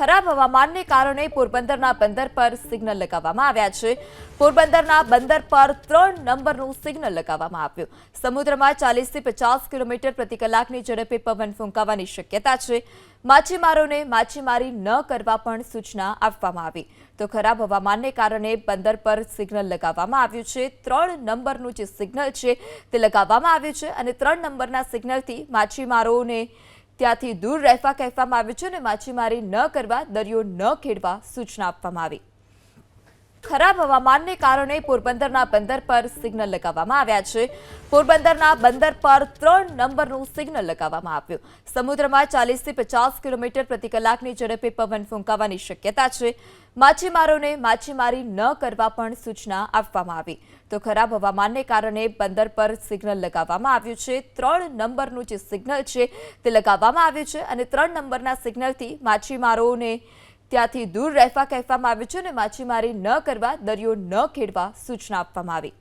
ખરાબ હવામાનને કારણે પોરબંદરના બંદર પર સિગ્નલ લગાવવામાં આવ્યા છે. પોરબંદરના બંદર પર ત્રણ નંબરનું સિગ્નલ લગાવવામાં આવ્યું. સમુદ્રમાં ચાલીસથી પચાસ કિલોમીટર પ્રતિ કલાકની ઝડપે પવન ફૂંકાવાની શક્યતા છે. માછીમારોને માછીમારી ન કરવા પણ સૂચના આપવામાં આવી. તો ખરાબ હવામાનને કારણે બંદર પર સિગ્નલ લગાવવામાં આવ્યું છે. ત્રણ નંબરનું જે સિગ્નલ છે તે લગાવવામાં આવ્યું છે અને ત્રણ નંબરના સિગ્નલથી માછીમારોને ત્યાંથી દૂર રહેવા કહેવામાં આવ્યું છે અને માછીમારી ન કરવા, દરિયો ન ખેડવા સૂચના આપવામાં આવી. ખરાબ હવામાનને કારણે પોરબંદરના બંદર પર સિગ્નલ લગાવવામાં આવ્યા છે. પોરબંદરના બંદર પર ત્રણ નંબરનું સિગ્નલ લગાવવામાં આવ્યું. સમુદ્રમાં ચાલીસથી પચાસ કિલોમીટર પ્રતિ કલાકની ઝડપે પવન ફૂંકાવાની શક્યતા છે. માછીમારોને માછીમારી ન કરવા પણ સૂચના આપવામાં આવી. તો ખરાબ હવામાનને કારણે બંદર પર સિગ્નલ લગાવવામાં આવ્યું છે. ત્રણ નંબરનું જે સિગ્નલ છે તે લગાવવામાં આવ્યું છે અને ત્રણ નંબરના સિગ્નલથી માછીમારોને ત્યાંથી દૂર રહેવા કહેવામાં આવ્યું છે અને માછીમારી ન કરવા, દરિયો ન ખેડવા સૂચના આપવામાં આવી.